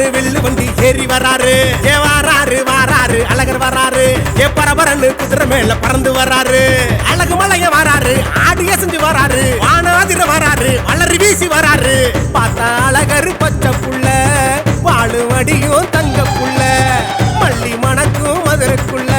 பரபரன்னு வெள்ளு வண்டி ஏறி வராரு. ஏ வாராரு வாராரு அழகர் வராரு. ஏ பரபரன்னு குதிரை மேல பறந்து வராரு. அழகு மலைய வராரு ஆடிய செஞ்சு வராரு. வானாதிர வராரு வளரி வீசி வராரு. பார்த்தா அழகர் பச்சை புள்ள வாழு வடியும் தங்க புள்ள. மல்லி மணக்கும் மதுரைக்குள்ள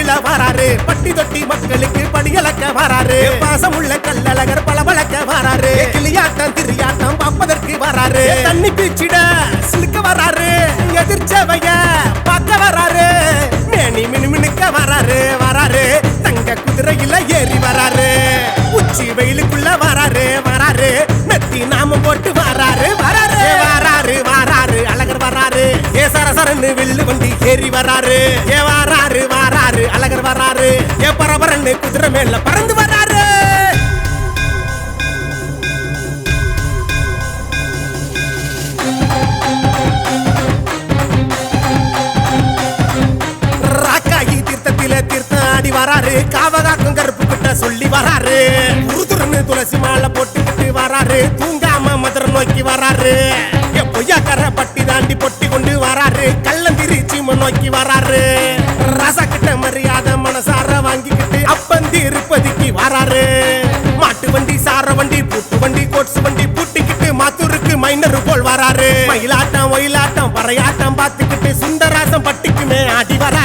பல்லக்கில வராரு. பட்டி தொட்டி மக்களுக்கு படியலக்க வராரு. பாசமுள்ள கல்லழகர் பளபளக்க வராரு. கிளியாட்டம் திரியாட்டம் பார்ப்பதற்கு வராரு. தண்ணி பீச்சிட சிலுக்க வராரு. எதிர்ச்சவைய பார்க்க வராரு. மேனி மினுமினுக்க வராரு வராரு. தங்க குதிரையில ஏறி வராரு. உச்சி வெயிலுக்குள்ள வராரு வராரு. நெத்தி நாமம் போட்டு வராரு வராரு. வராரு வராரு. அழகர் வராரு. ஏ. சரசரன்னு வில்லு வண்டி ஏறி வராரு. ஏ. வாராரு வாராரு அழகர் வராரு ஏ பரபரன்னு குதிரை மேல பறந்து வராரு ராக்காயி தீர்த்தத்தில தீர்த்தம் ஆடி வராரு. காவகாக்கும் கருப்பு கிட்ட சொல்லி வராரு. உருதுரன்னு துளசி மாலை போட்டுக்கிட்டு வராரு. தூங்காம மதுரை நோக்கி வராரு. பொய்யாக்கரை பட்டி தாண்டி பொட்டி கொண்டு வராரு. கள்ளந்திரி சீமை நோக்கி வராரு. சார வாங்கிக்கிட்டு அப்பந்தி இருப்பதிக்கு வராரு. மாட்டு வண்டி சார வண்டி பூட்டு வண்டி கோட்ஸ் வண்டி பூட்டிக்கிட்டு மாத்தூருக்கு மைனர் போல் வராரு. மயிலாட்டம் ஒயிலாட்டம் பறையாட்டம் பார்த்துக்கிட்டு சுந்தராசம் பட்டிக்குமே ஆடி வரா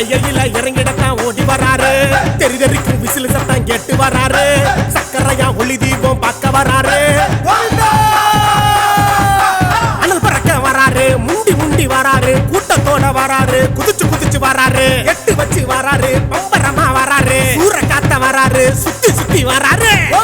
பையில இறங்கிடத்தான் ஓடி வராரு. தெரி தெறிக்கு விசில் சத்தம் கேட்டு வராரு. சக்கரையா ஒளி தீபம் பார்க்க வராரு. அனல் பறக்க வராரு. முண்டி முண்டி வராரு. கூட்டத்தோட வராரு. குதிச்சு குதிச்சு வராரு. எட்டு வச்சு வராரு. பம்பரமா வராரு. சூற காத்த வராரு. சுத்தி சுத்தி வராரு.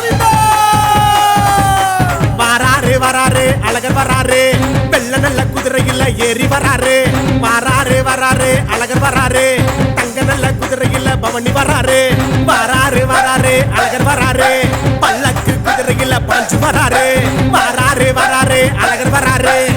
வராரு வராரு. அழகர் வராரு. வெள்ள நல்ல குதிரையில ஏறி வராரு. வராரு வராரு அழகர் வராரு. தங்க நல்ல குதிரையில பவனி வராரு. வராரு வராரு அழகர் வராரு. பல்லக்கு குதிரையில பாஞ்சு வராரு. வராரு வராரு அழகர் வராரு.